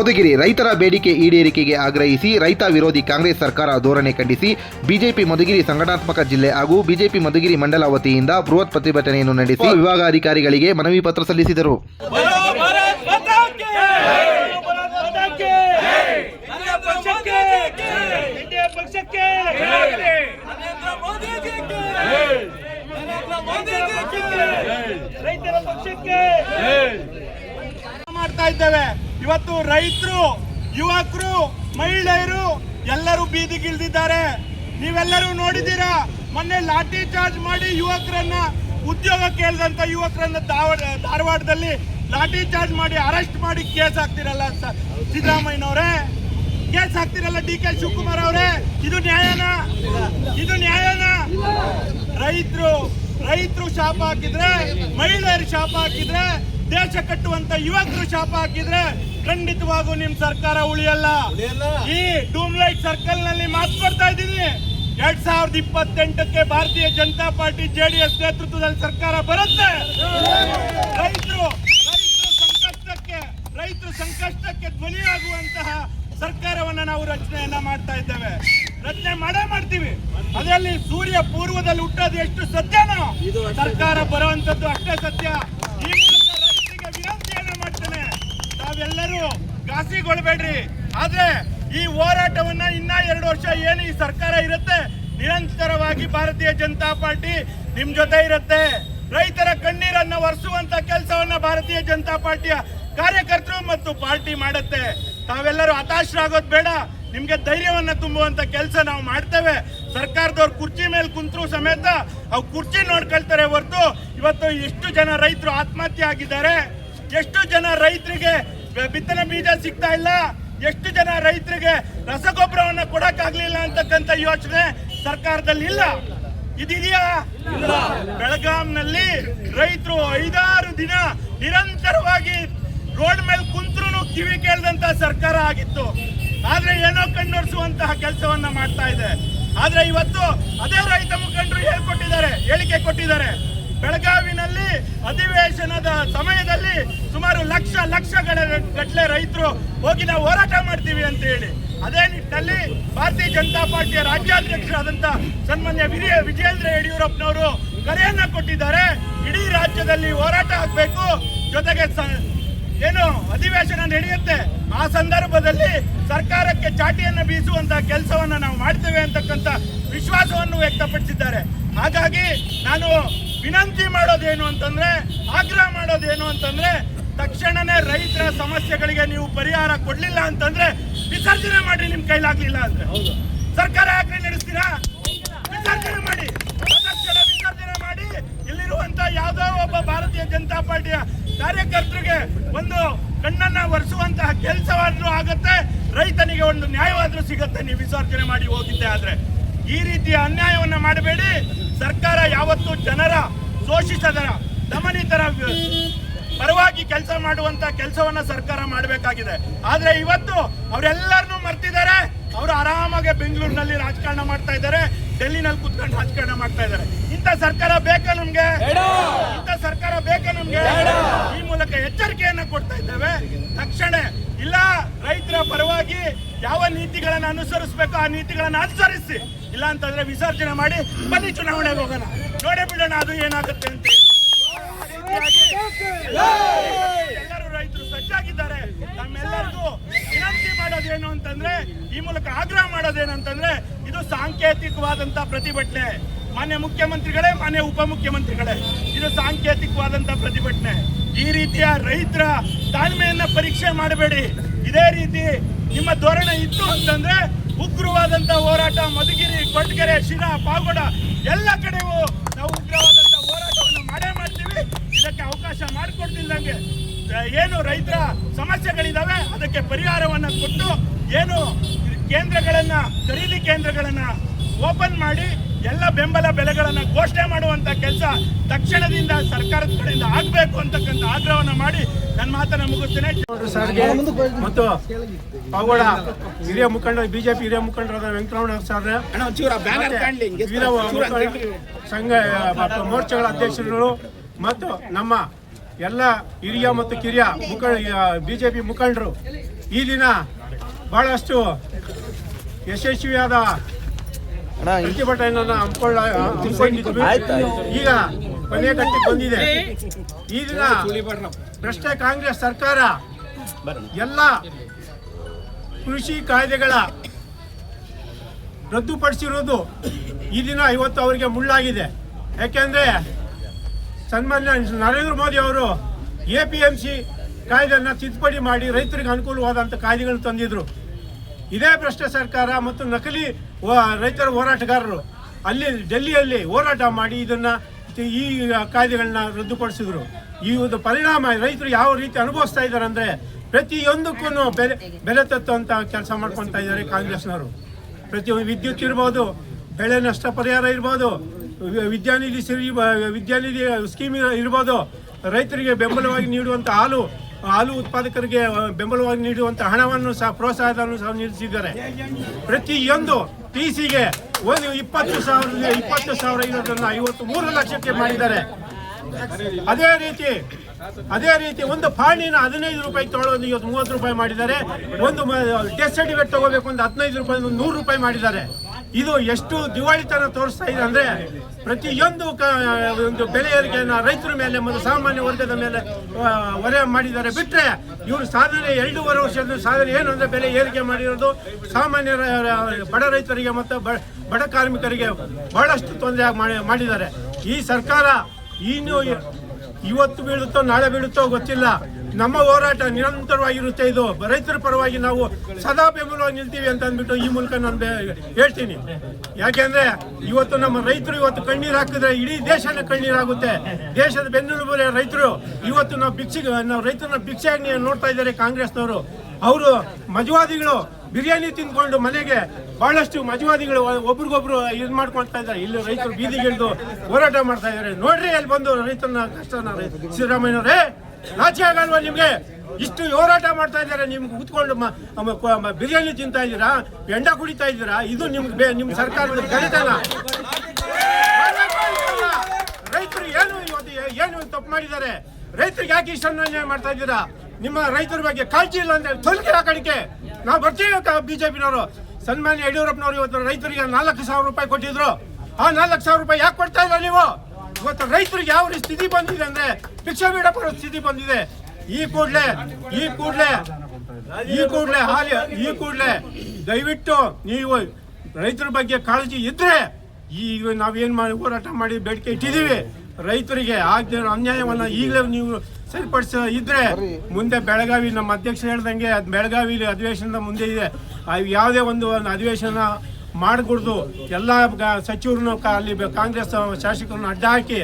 ಕೊದಗಿರಿ ರೈತರ ಬೇಡಿಕೆ ಈಡೇರಿಕೆಗೆ ಆಗ್ರಹಿಸಿ ರೈತ ವಿರೋಧಿ ಕಾಂಗ್ರೆಸ್ ಸರ್ಕಾರ ಧೋರಣೆ ಖಂಡಿಸಿ ಬಿಜೆಪಿ ಮಧುಗಿರಿ ಸಂಘಟನಾತ್ಮಕ ಜಿಲ್ಲೆ ಹಾಗೂ ಬಿಜೆಪಿ ಮಧುಗಿರಿ ಮಂಡಲ ವತಿಯಿಂದ ಬೃಹತ್ ಪ್ರತಿಭಟನೆಯನ್ನು ನಡೆಸಿ ವಿಭಾಗಾಧಿಕಾರಿಗಳಿಗೆ ಮನವಿ ಪತ್ರ ಸಲ್ಲಿಸಿದರು. ಮಾಡ್ತಾ ಇದ್ದೇವೆ. ಇವತ್ತು ರೈತರು, ಯುವಕರು, ಮಹಿಳೆಯರು ಎಲ್ಲರೂ ಬೀದಿಗಿಳಿದಿದ್ದಾರೆ. ನೀವೆಲ್ಲರೂ ನೋಡಿದ್ದೀರಾ? ಮೊನ್ನೆ ಲಾಠಿ ಚಾರ್ಜ್ ಮಾಡಿ ಯುವಕರನ್ನ, ಉದ್ಯೋಗ ಕೇಳಿದಂತ ಯುವಕರನ್ನ ಧಾರವಾಡ ಧಾರವಾಡದಲ್ಲಿ ಲಾಠಿ ಚಾರ್ಜ್ ಮಾಡಿ ಅರೆಸ್ಟ್ ಮಾಡಿ ಕೇಸ್ ಹಾಕ್ತಿರಲ್ಲ ಸಿದ್ದರಾಮಯ್ಯನವರೇ. ಕೇಸ್ ಹಾಕ್ತಿರಲ್ಲ ಡಿ ಕೆ ಶಿವಕುಮಾರ್ ಅವರೇ. ಇದು ನ್ಯಾಯನ? ಇದು ನ್ಯಾಯನ? ರೈತರು ರೈತರು ಶಾಪ ಹಾಕಿದ್ರೆ, ಮಹಿಳೆಯರು ಶಾಪ ಹಾಕಿದ್ರೆ ದೇಶ ಕಟ್ಟುವಂತ ಯುವಕರು ಶಾಪ ಹಾಕಿದ್ರೆ ಖಂಡಿತವಾಗೂ ನಿಮ್ ಸರ್ಕಾರ ಉಳಿಯಲ್ಲ. ಈ ಡೂಮ್ ಲೈಟ್ ಸರ್ಕಲ್ನಲ್ಲಿ ಮಾತು ಕೊಡ್ತಾ ಇದ್ದೀನಿ. ಎರಡ್ ಸಾವಿರದ ಇಪ್ಪತ್ತೆಂಟಕ್ಕೆ ಭಾರತೀಯ ಜನತಾ ಪಾರ್ಟಿ ಜೆಡಿಎಸ್ ನೇತೃತ್ವದಲ್ಲಿ ಸರ್ಕಾರ ಬರುತ್ತೆ. ರೈತರು ರೈತರು ಸಂಕಷ್ಟಕ್ಕೆ ರೈತರು ಸಂಕಷ್ಟಕ್ಕೆ ಧ್ವನಿಯಾಗುವಂತಹ ಸರ್ಕಾರವನ್ನ ನಾವು ರಚನೆಯನ್ನ ಮಾಡ್ತಾ ಇದ್ದೇವೆ. ರಚನೆ ಮಾಡೇ ಮಾಡ್ತೀವಿ. ಅದರಲ್ಲಿ ಸೂರ್ಯ ಪೂರ್ವದಲ್ಲಿ ಹುಟ್ಟೋದು ಎಷ್ಟು ಸತ್ಯನೋ? ಸರ್ಕಾರ ಬರುವಂತದ್ದು ಅಷ್ಟೇ ಸತ್ಯ ಈ ಮೂಲಕ ರೈತರಿಗೆ ವಿನಂತಿಯನ್ನ ಮಾಡ್ತೇನೆ ತಾವೆಲ್ಲರೂ ಘಾಸಿಗೊಳ್ಬೇಡ್ರಿ ಆದ್ರೆ ಈ ಹೋರಾಟವನ್ನ ಇನ್ನ ಎರಡು ವರ್ಷ ಏನು ಈ ಸರ್ಕಾರ ಇರುತ್ತೆ? ನಿರಂತರವಾಗಿ ಭಾರತೀಯ ಜನತಾ ಪಾರ್ಟಿ ನಿಮ್ ಜೊತೆ ಇರುತ್ತೆ. ರೈತರ ಕಣ್ಣೀರನ್ನ ಒರೆಸುವಂತ ಕೆಲಸವನ್ನ ಭಾರತೀಯ ಜನತಾ ಪಾರ್ಟಿಯ ಕಾರ್ಯಕರ್ತರು ಮತ್ತು ಪಾರ್ಟಿ ಮಾಡುತ್ತೆ. ತಾವೆಲ್ಲರೂ ಹತಾಶರಾಗೋದು ಬೇಡ. ನಿಮ್ಗೆ ಧೈರ್ಯವನ್ನ ತುಂಬುವಂತ ಕೆಲಸ ನಾವು ಮಾಡ್ತೇವೆ. ಸರ್ಕಾರದವ್ರು ಕುರ್ಚಿ ಮೇಲೆ ಕುಂತರು ಸಮೇತ ಅವು ಕುರ್ಚಿ ನೋಡ್ಕೊಳ್ತಾರೆ ಹೊರತು ಇವತ್ತು ಎಷ್ಟು ಜನ ರೈತರು ಆತ್ಮಹತ್ಯೆ ಆಗಿದ್ದಾರೆ. ಎಷ್ಟು ಜನ ರೈತರಿಗೆ ಬಿತ್ತನೆ ಬೀಜ ಸಿಗ್ತಾ ಇಲ್ಲ. ಎಷ್ಟು ಜನ ರೈತರಿಗೆ ರಸಗೊಬ್ಬರವನ್ನು ಕೊಡಕ್ಕಾಗ್ಲಿಲ್ಲ ಅಂತಕ್ಕಂಥ ಯೋಚನೆ ಸರ್ಕಾರದಲ್ಲಿ ಇಲ್ಲ. ಇದಿದೆಯಾ? ಬೆಳಗಾಂನಲ್ಲಿ ರೈತರು ಐದಾರು ದಿನ ನಿರಂತರವಾಗಿ ರೋಡ್ ಮೇಲೆ ಕುಂತ್ರು ಕಿವಿ ಕೇಳದಂತ ಸರ್ಕಾರ ಆಗಿತ್ತು. ಆದ್ರೆ ಏನೋ ಕಣ್ಣೊರೆಸುವಂತಹ ಕೆಲಸವನ್ನ ಮಾಡ್ತಾ ಇದೆ. ಆದ್ರೆ ಇವತ್ತು ಅದೇ ರೈತ ಮುಖಂಡರು ಹೇಳ್ಕೊಟ್ಟಿದ್ದಾರೆ ಹೇಳಿಕೆ ಕೊಟ್ಟಿದ್ದಾರೆ. ಬೆಳಗಾವಿನಲ್ಲಿ ಅಧಿವೇಶನದ ಸಮಯದಲ್ಲಿ ಸುಮಾರು ಲಕ್ಷ ಲಕ್ಷಗಳ ಗಟ್ಟಲೆ ರೈತರು ಹೋಗಿ ನಾವು ಹೋರಾಟ ಮಾಡ್ತೀವಿ ಅಂತ ಹೇಳಿ. ಅದೇ ನಿಟ್ಟಿನಲ್ಲಿ ಭಾರತೀಯ ಜನತಾ ಪಾರ್ಟಿಯ ರಾಜ್ಯಾಧ್ಯಕ್ಷರಾದಂತ ಸನ್ಮಾನ್ಯ ವಿಜಯ ವಿಜಯೇಂದ್ರ ಯಡಿಯೂರಪ್ಪನವರು ಕರೆಯನ್ನ ಕೊಟ್ಟಿದ್ದಾರೆ. ಇಡೀ ರಾಜ್ಯದಲ್ಲಿ ಹೋರಾಟ ಆಗಬೇಕು. ಜೊತೆಗೆ ಏನು ಅಧಿವೇಶನ ನಡೆಯುತ್ತೆ. ಆ ಸಂದರ್ಭದಲ್ಲಿ ಸರ್ಕಾರಕ್ಕೆ ಚಾಟಿಯನ್ನು ಬೀಸುವಂತ ಕೆಲಸವನ್ನ ನಾವು ಮಾಡ್ತೇವೆ ಅಂತಕ್ಕಂಥ ವಿಶ್ವಾಸವನ್ನು ವ್ಯಕ್ತಪಡಿಸಿದ್ದಾರೆ. ಹಾಗಾಗಿ ನಾನು ವಿನಂತಿ ಮಾಡೋದೇನು ಅಂತಂದ್ರೆ ಆಗ್ರಹ ಮಾಡೋದೇನು ಅಂತಂದ್ರೆ ತಕ್ಷಣನೇ ರೈತರ ಸಮಸ್ಯೆಗಳಿಗೆ ನೀವು ಪರಿಹಾರ ಕೊಡ್ಲಿಲ್ಲ ಅಂತಂದ್ರೆ ವಿಸರ್ಜನೆ ಮಾಡಿ ನಿಮ್ ಕೈಲಾಗ್ಲಿಲ್ಲ ಅಂದ್ರೆ. ಸರ್ಕಾರ ಯಾಕೆ ನಡೆಸ್ತೀರಾ? ವಿಸರ್ಜನೆ ಮಾಡಿ. ವಿಸರ್ಜನೆ ಮಾಡಿ. ಇಲ್ಲಿರುವಂತ ಯಾವ್ದೋ ಒಬ್ಬ ಭಾರತೀಯ ಜನತಾ ಪಾರ್ಟಿಯ ಕಾರ್ಯಕರ್ತರಿಗೆ ಒಂದು ಕಣ್ಣನ್ನ ಒರೆಸುವಂತಹ ಕೆಲಸವಾದ್ರೂ ಆಗತ್ತೆ ರೈತನಿಗೆ ಒಂದು ನ್ಯಾಯವಾದ್ರೂ ಸಿಗತ್ತೆ. ನೀವು ವಿಸರ್ಜನೆ ಮಾಡಿ ಹೋಗಿದ್ದೆ ಆದ್ರೆ. ಈ ರೀತಿಯ ಅನ್ಯಾಯವನ್ನ ಮಾಡಬೇಡಿ. ಸರ್ಕಾರ ಯಾವತ್ತೂ ಜನರ ಶೋಷಿಸದರ ದಮನಿತರ ಪರವಾಗಿ ಕೆಲಸ ಮಾಡುವಂತ ಕೆಲಸವನ್ನ ಸರ್ಕಾರ ಮಾಡಬೇಕಾಗಿದೆ. ಆದ್ರೆ ಇವತ್ತು ಅವರೆಲ್ಲರನ್ನೂ ಮರ್ತಿದ್ದಾರೆ. ಅವರು ಆರಾಮಾಗಿ ಬೆಂಗಳೂರಿನಲ್ಲಿ ರಾಜಕಾರಣ ಮಾಡ್ತಾ ಇದ್ದಾರೆ. ಡೆಲ್ಲಿನಲ್ಲಿ ಕುತ್ಕೊಂಡು ರಾಜಕಾರಣ ಮಾಡ್ತಾ ಇದ್ದಾರೆ. ಇಂಥ ಸರ್ಕಾರ ಬೇಕಾ ನಮ್ಗೆ? ಇಂಥ ಸರ್ಕಾರ ಬೇಕಾ ನಮ್ಗೆ? ಈ ಮೂಲಕ ಎಚ್ಚರಿಕೆಯನ್ನ ಕೊಡ್ತಾ ಇದ್ದೇವೆ. ತಕ್ಷಣ ಇಲ್ಲ ರೈತರ ಪರವಾಗಿ ಯಾವ ನೀತಿಗಳನ್ನ ಅನುಸರಿಸಬೇಕು ಆ ನೀತಿಗಳನ್ನ ಅನುಸರಿಸಿ. ಇಲ್ಲ ಅಂತಂದ್ರೆ ವಿಸರ್ಜನೆ ಮಾಡಿ ಬನ್ನಿ ಚುನಾವಣೆಗೆ ಹೋಗೋಣ. ನೋಡೇ ಬಿಡೋಣ ಅದು ಏನಾಗುತ್ತೆ ಅಂತ. ಎಲ್ಲರೂ ರೈತರು ಸಜ್ಜಾಗಿದ್ದಾರೆ. ನಮ್ಮೆಲ್ಲರಿಗೂ ವಿನಂತಿ ಮಾಡೋದೇನು ಅಂತಂದ್ರೆ, ಈ ಮೂಲಕ ಆಗ್ರಹ ಮಾಡೋದೇನು ಅಂತಂದ್ರೆ, ಇದು ಸಾಂಕೇತಿಕವಾದಂತ ಪ್ರತಿಭಟನೆ. ಮಾನ್ಯ ಮುಖ್ಯಮಂತ್ರಿಗಳೇ, ಮಾನ್ಯ ಉಪಮುಖ್ಯಮಂತ್ರಿಗಳೇ, ಇದು ಸಾಂಕೇತಿಕವಾದಂತ ಪ್ರತಿಭಟನೆ. ಈ ರೀತಿಯ ರೈತರ ತಾಳ್ಮೆಯನ್ನ ಪರೀಕ್ಷೆ ಮಾಡಬೇಡಿ. ಇದೇ ರೀತಿ ನಿಮ್ಮ ಧೋರಣೆ ಇತ್ತು ಅಂತಂದ್ರೆ ಉಗ್ರವಾದಂತ ಹೋರಾಟ ಮಧುಗಿರಿ ಕೊಟ್ಗೆರೆ ಶಿರಾ ಪಾಗೋಡ ಎಲ್ಲ ಕಡೆಗೂ ನಾವು ಉಗ್ರವಾದಂತ ಹೋರಾಟವನ್ನು ಮಾಡೇ ಮಾಡ್ತೀವಿ. ಇದಕ್ಕೆ ಅವಕಾಶ ಮಾಡಿಕೊಡ್ತಿಲ್ದಂಗೆ ಆ, ಏನು ರೈತರ ಸಮಸ್ಯೆಗಳಿದಾವೆ ಅದಕ್ಕೆ ಪರಿಹಾರವನ್ನ ಕೊಟ್ಟು ಏನು ಕೇಂದ್ರಗಳನ್ನ ಖರೀದಿ ಕೇಂದ್ರಗಳನ್ನ ಓಪನ್ ಮಾಡಿ ಎಲ್ಲ ಬೆಂಬಲ ಬೆಲೆಗಳನ್ನ ಘೋಷಣೆ ಮಾಡುವಂತ ಕೆಲಸ ತಕ್ಷಣದಿಂದ ಸರ್ಕಾರದ ಕಡೆಯಿಂದ ಆಗ್ಬೇಕು ಅಂತಕ್ಕಂಥ ಆಗ್ರಹವನ್ನು ಮಾಡಿ ನನ್ನ ಮಾತನ್ನ ಮುಗಿಸ್ತೇನೆ. ಸರ್ಗೆ ಮತ್ತು ಪಾಗೋಡ ಹಿರಿಯ ಮುಖಂಡ ಬಿಜೆಪಿ ಹಿರಿಯ ಮುಖಂಡರಾದ ವೆಂಕಟರಮಣ ಸರ್ ಸಂಘ ಮತ್ತು ಮೋರ್ಚಾಗಳ ಅಧ್ಯಕ್ಷರು ಮತ್ತು ನಮ್ಮ ಎಲ್ಲ ಹಿರಿಯ ಮತ್ತು ಕಿರಿಯ ಮುಖಂಡ ಬಿಜೆಪಿ ಮುಖಂಡರು. ಈ ದಿನ ಬಹಳಷ್ಟು ಯಶಸ್ವಿಯಾದ ಪ್ರತಿಭಟನೆಯನ್ನ ಹಮ್ಮಿಕೊಂಡಿದ್ವಿ. ಈಗ ಕೊನೆ ಕಟ್ಟಿ ಬಂದಿದೆ. ಈ ದಿನ ಭ್ರಷ್ಟ ಕಾಂಗ್ರೆಸ್ ಸರ್ಕಾರ ಎಲ್ಲ ಕೃಷಿ ಕಾಯ್ದೆಗಳ ರದ್ದುಪಡಿಸಿರೋದು ಈ ದಿನ ಇವತ್ತು ಅವರಿಗೆ ಮುಳ್ಳಾಗಿದೆ. ಯಾಕೆಂದ್ರೆ ಸನ್ಮಾನ್ಯ ನರೇಂದ್ರ ಮೋದಿ ಅವರು ಎ ಪಿ ಎಂ ಸಿ ಕಾಯ್ದೆಯನ್ನು ತಿದ್ದುಪಡಿ ಮಾಡಿ ರೈತರಿಗೆ ಅನುಕೂಲವಾದಂಥ ಕಾಯ್ದೆಗಳು ತಂದಿದ್ರು. ಇದೇ ಭ್ರಷ್ಟ ಸರ್ಕಾರ ಮತ್ತು ನಕಲಿ ರೈತರ ಹೋರಾಟಗಾರರು ಅಲ್ಲಿ ಡೆಲ್ಲಿಯಲ್ಲಿ ಹೋರಾಟ ಮಾಡಿ ಇದನ್ನ ಈ ಕಾಯ್ದೆಗಳನ್ನ ರದ್ದುಪಡಿಸಿದ್ರು. ಈ ಒಂದು ಪರಿಣಾಮ ರೈತರು ಯಾವ ರೀತಿ ಅನುಭವಿಸ್ತಾ ಇದ್ದಾರೆ ಅಂದ್ರೆ ಪ್ರತಿಯೊಂದಕ್ಕೂ ಬೆಲೆ ಬೆಲೆ ತತ್ತುವಂತ ಕೆಲಸ ಮಾಡ್ಕೊತಾ ಇದ್ದಾರೆ ಕಾಂಗ್ರೆಸ್ನವರು. ಪ್ರತಿಯೊಂದು ವಿದ್ಯುತ್ ಇರ್ಬೋದು, ಬೆಳೆ ನಷ್ಟ ಪರಿಹಾರ ಇರ್ಬೋದು ವಿದ್ಯಾನಿಧಿ ಸಿರಿ ವಿದ್ಯಾನಿಧಿ ಸ್ಕೀಮ್ ಇರ್ಬೋದು, ರೈತರಿಗೆ ಬೆಂಬಲವಾಗಿ ನೀಡುವಂಥ ಹಾಲು ಹಾಲು ಉತ್ಪಾದಕರಿಗೆ ಬೆಂಬಲವಾಗಿ ನೀಡುವಂಥ ಹಣವನ್ನು ಸಹ ಪ್ರೋತ್ಸಾಹವನ್ನು ಸಹ ನೀಡಿಸಿದ್ದಾರೆ ಪ್ರತಿಯೊಂದು ಟಿ ಸಿಗೆ ಒಂದು ಇಪ್ಪತ್ತು ಸಾವಿರ ಇಪ್ಪತ್ತು ಸಾವಿರ ಇರೋದನ್ನ ಐವತ್ತು ಮೂರು ಲಕ್ಷಕ್ಕೆ ಮಾಡಿದ್ದಾರೆ. ಅದೇ ರೀತಿ ಅದೇ ರೀತಿ ಒಂದು ಪಾಣಿನ ಹದಿನೈದು ರೂಪಾಯಿ ತೊಗೊಳ್ಳೋದು ಇವತ್ತು ಮೂವತ್ತು ರೂಪಾಯಿ ಮಾಡಿದ್ದಾರೆ. ಒಂದು ಟೆಸ್ಟ್ ಸರ್ಟಿಫಿಕೇಟ್ ತಗೋಬೇಕು ಒಂದು ಹದಿನೈದು ರೂಪಾಯಿ ನೂರು ರೂಪಾಯಿ ಮಾಡಿದ್ದಾರೆ. ಇದು ಎಷ್ಟು ದಿವಾಳಿತನ ತೋರಿಸ್ತಾ ಇದೆ ಅಂದ್ರೆ ಪ್ರತಿಯೊಂದು ಒಂದು ಬೆಲೆ ಏರಿಕೆಯನ್ನು ರೈತರ ಮೇಲೆ ಮತ್ತು ಸಾಮಾನ್ಯ ವರ್ಗದ ಮೇಲೆ ಹೊರೆ ಮಾಡಿದ್ದಾರೆ. ಬಿಟ್ಟರೆ ಇವರು ಸಾಧನೆ ಎರಡೂವರೆ ವರ್ಷದ ಸಾಧನೆ ಏನು ಅಂದ್ರೆ ಬೆಲೆ ಏರಿಕೆ ಮಾಡಿರೋದು ಸಾಮಾನ್ಯ ಬಡ ರೈತರಿಗೆ ಮತ್ತು ಬಡ ಕಾರ್ಮಿಕರಿಗೆ ಬಹಳಷ್ಟು ತೊಂದರೆ ಮಾಡಿದ್ದಾರೆ. ಈ ಸರ್ಕಾರ ಇನ್ನು ಇವತ್ತು ಬೀಳುತ್ತೋ ನಾಳೆ ಬೀಳುತ್ತೋ ಗೊತ್ತಿಲ್ಲ. ನಮ್ಮ ಹೋರಾಟ ನಿರಂತರವಾಗಿರುತ್ತೆ ಇದು. ರೈತರ ಪರವಾಗಿ ನಾವು ಸದಾ ಬೆಂಬಲವಾಗಿ ನಿಲ್ತೀವಿ ಅಂತ ಅಂದ್ಬಿಟ್ಟು ಈ ಮೂಲಕ ನಾನು ಹೇಳ್ತೀನಿ. ಯಾಕೆಂದ್ರೆ ಇವತ್ತು ನಮ್ಮ ರೈತರು ಇವತ್ತು ಕಣ್ಣೀರು ಹಾಕಿದ್ರೆ ಇಡೀ ದೇಶನೇ ಕಣ್ಣೀರಾಗುತ್ತೆ. ದೇಶದ ಬೆನ್ನೆಲುಬು ರೈತರು. ಇವತ್ತು ನಾವು ಭಿಕ್ಷೆ ನಾವು ರೈತರನ್ನ ಭಿಕ್ಷೆಯಾಗಿ ನೋಡ್ತಾ ಇದ್ದಾರೆ ಕಾಂಗ್ರೆಸ್ನವರು. ಅವರು ಮಜವಾದಿಗಳು, ಬಿರಿಯಾನಿ ತಿಂದ್ಕೊಂಡು ಮನೆಗೆ ಬಹಳಷ್ಟು ಮಜವಾದಿಗಳು ಒಬ್ರಿಗೊಬ್ರು ಇದು ಮಾಡ್ಕೊಳ್ತಾ ಇದ್ದಾರೆ. ಇಲ್ಲಿ ರೈತರು ಬೀದಿಗಿಳಿದು ಹೋರಾಟ ಮಾಡ್ತಾ ಇದ್ದಾರೆ. ನೋಡ್ರಿ ಅಲ್ಲಿ ಬಂದು ರೈತನ ಕಷ್ಟನ ಸಿದ್ದರಾಮಯ್ಯನವರೇ ರಾಜ್ಯ ಆಗಲ್ವಾ ನಿಮ್ಗೆ? ಇಷ್ಟು ಹೋರಾಟ ಮಾಡ್ತಾ ಇದ್ದಾರೆ. ನಿಮ್ಗೆ ಕೂತ್ಕೊಂಡು ಬಿರಿಯಾನಿ ತಿಂತಾ ಇದ್ದೀರಾ? ಎಂಡ ಕುಡಿತಾ ಇದ್ದೀರಾ? ಇದು ನಿಮ್ಗೆ ನಿಮ್ ಸರ್ಕಾರದ ಘನತನ ರೈತರು ಏನು ಇವತ್ತು ಏನು ತಪ್ಪು ಮಾಡಿದ್ದಾರೆ? ರೈತರಿಗೆ ಯಾಕೆ ಇಷ್ಟ ಅನ್ಯಾಯ ಮಾಡ್ತಾ ಇದ್ದೀರಾ? ನಿಮ್ಮ ರೈತರ ಬಗ್ಗೆ ಕಾಳಜಿ ಇಲ್ಲ ಅಂದ್ರೆ ತೊಲಗಿ ಆ ಕಡೆಗೆ ನಾವು ಬರ್ತೀವಿ ಬಿಜೆಪಿನವರು. ಸನ್ಮಾನ್ಯ ಯಡಿಯೂರಪ್ಪನವರು ಇವತ್ತು ರೈತರಿಗೆ ನಾಲ್ಕು ಸಾವಿರ ರೂಪಾಯಿ ಕೊಟ್ಟಿದ್ರು. ಆ ನಾಲ್ಕು ಸಾವಿರ ರೂಪಾಯಿ ಯಾಕೆ ಕೊಡ್ತಾ ಇಲ್ಲ ನೀವು? ಇವತ್ತು ರೈತರಿಗೆ ಯಾವ ಸ್ಥಿತಿ ಬಂದಿದೆ ಅಂದ್ರೆ ಭಿಕ್ಷೆ ಬೇಡ ಬರೋ ಸ್ಥಿತಿ ಬಂದಿದೆ. ಈ ಕೂಡ್ಲೆ ಈ ಕೂಡ್ಲೆ ಈ ಕೂಡ್ಲೆ ಹಾಲಿ, ಈ ಕೂಡ್ಲೆ ದಯವಿಟ್ಟು ನೀವು ರೈತರ ಬಗ್ಗೆ ಕಾಳಜಿ ಇದ್ರೆ ಈಗ ನಾವೇನ್ ಮಾಡಿ ಹೋರಾಟ ಮಾಡಿ ಬೇಡಿಕೆ ಇಟ್ಟಿದ್ದೀವಿ. ರೈತರಿಗೆ ಆಗ್ದೇ ಅನ್ಯಾಯವನ್ನ ಈಗಲೇ ನೀವು ಸರಿಪಡಿಸ ಇದ್ರೆ ಮುಂದೆ ಬೆಳಗಾವಿ ನಮ್ಮ ಅಧ್ಯಕ್ಷ ಹೇಳ್ದಂಗೆ ಅದು ಬೆಳಗಾವಿ ಅಧಿವೇಶನದ ಮುಂದೆ ಇದೆ. ಯಾವುದೇ ಒಂದು ಅಧಿವೇಶನ ಮಾಡಿಕೊಡ್ದು ಎಲ್ಲ ಸಚಿವರನ್ನು ಅಲ್ಲಿ ಕಾಂಗ್ರೆಸ್ ಶಾಸಕರನ್ನು ಅಡ್ಡ ಹಾಕಿ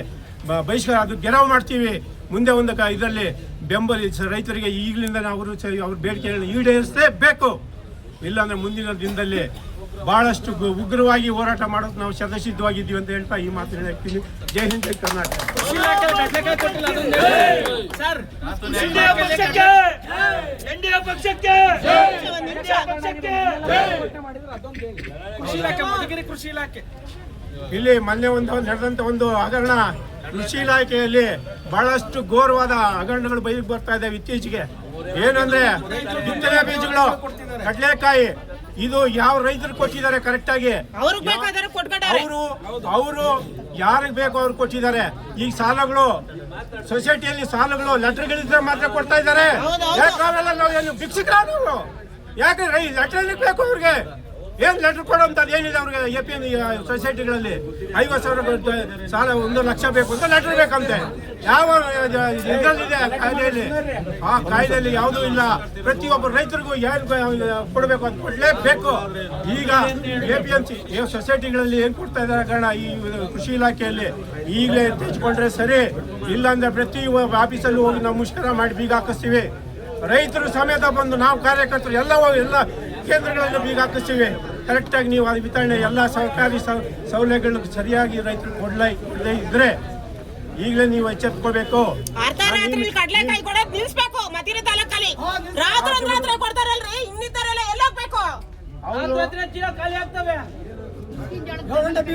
ಬಹಿಷ್ಕಾರ ಅದು ಗೆಲುವು ಮಾಡ್ತೀವಿ. ಮುಂದೆ ಒಂದು ಇದರಲ್ಲಿ ಬೆಂಬಲ ರೈತರಿಗೆ ಈಗಲಿಂದ ನಾವು ಅವ್ರ ಬೇಡಿಕೆಗಳನ್ನ ಈಡೇರಿಸಲೇಬೇಕು. ಇಲ್ಲಾಂದ್ರೆ ಮುಂದಿನ ದಿನದಲ್ಲಿ ಬಹಳಷ್ಟು ಉಗ್ರವಾಗಿ ಹೋರಾಟ ಮಾಡೋದು ನಾವು ಶತಸಿದ್ಧವಾಗಿದ್ದೀವಿ ಅಂತ ಹೇಳ್ತಾ ಈ ಮಾತು ಹೇಳ್ತೀನಿ. ಜೈ ಹಿಂದ್ ಜೈ ಕರ್ನಾಟಕ. ಕೃಷಿ ಇಲಾಖೆ. ಇಲ್ಲಿ ಮೊನ್ನೆ ಒಂದು ನಡೆದಂತ ಒಂದು ಹಗರಣ ಕೃಷಿ ಇಲಾಖೆಯಲ್ಲಿ ಬಹಳಷ್ಟು ಘೋರವಾದ ಹಗರಣಗಳು ಬಯಲಿಗೆ ಬರ್ತಾ ಇದ್ದಾವೆ ಇತ್ತೀಚೆಗೆ. ಏನಂದ್ರೆ ಬಿತ್ತನೆ ಬೀಜಗಳು ಕಡಲೆಕಾಯಿ ಇದು ಯಾವ ರೈತರು ಕೊಟ್ಟಿದ್ದಾರೆ ಕರೆಕ್ಟ್ ಆಗಿ? ಅವ್ರಿಗೆ ಬೇಕಾದ್ರೆ ಕೊಟ್ಕೊಂಡಾರೆ ಅವರು ಅವರು ಯಾರಿಗೆ ಬೇಕೋ ಅವ್ರು ಕೊಟ್ಟಿದ್ದಾರೆ. ಈಗ ಸಾಲಗಳು ಸೊಸೈಟಿಯಲ್ಲಿ ಸಾಲಗಳು ಲೆಟರ್ಗಳಿದ್ರೆ ಮಾತ್ರ ಕೊಡ್ತಾ ಇದ್ದಾರೆ. ಯಾಕೆ ಭಿಕ್ಷುಕರ ಯಾಕೆ ಲೆಟರ್ ಬೇಕು ಅವ್ರಿಗೆ? ಏನ್ ಲೆಟರ್ ಕೊಡುವಂತದ್ದು ಏನಿದೆ ಅವ್ರಿಗೆ ಎ ಪಿ ಸೊಸೈಟಿಗಳಲ್ಲಿ ಐವತ್ತು ಸಾವಿರ ಸಾಲ ಒಂದು ಲಕ್ಷ ಬೇಕು ಅಂತ ಲೆಟರ್ ಬೇಕಂತೆ. ಯಾವ ಇದರಲ್ಲಿದೆ ಕಾಯ್ದೆಯಲ್ಲಿ? ಆ ಕಾಯ್ದೆಯಲ್ಲಿ ಯಾವುದೂ ಇಲ್ಲ. ಪ್ರತಿಯೊಬ್ಬ ರೈತರಿಗೂ ಏನು ಕೊಡಬೇಕು ಅಂತ ಕೊಡಲೇಬೇಕು. ಈಗ ಎ ಪಿ ಎಂ ಸಿ ಸೊಸೈಟಿಗಳಲ್ಲಿ ಏನು ಕೊಡ್ತಾ ಇದ್ದಾರೆ ಕಾರಣ ಈ ಕೃಷಿ ಇಲಾಖೆಯಲ್ಲಿ? ಈಗಲೇ ತೆಗೆದುಕೊಂಡ್ರೆ ಸರಿ. ಇಲ್ಲಾಂದ್ರೆ ಪ್ರತಿ ಆಫೀಸಲ್ಲೂ ಹೋಗಿ ನಾವು ಮುಷ್ಕರ ಮಾಡಿ ಬೀಗ ಹಾಕಿಸ್ತೀವಿ. ರೈತರು ಸಮೇತ ಬಂದು ನಾವು ಕಾರ್ಯಕರ್ತರು ಎಲ್ಲ ಎಲ್ಲ ಕೇಂದ್ರಗಳಲ್ಲಿ ಬೀಗ ಹಾಕಿಸ್ತೀವಿ. ಕರೆಕ್ಟಾಗಿ ನೀವು ಅದು ವಿತರಣೆ ಎಲ್ಲ ಸರ್ಕಾರಿ ಸೌಲಭ್ಯಗಳನ್ನು ಸೌಲಭ್ಯಗಳು ಸರಿಯಾಗಿ ರೈತರು ಕೊಡ್ಲೈ ಕೊಡಲೇ ಇದ್ರೆ ಈಗಲೇ ನೀವು ಎಚ್ಚೆತ್ಕೋಬೇಕು ರಾತ್ರಿ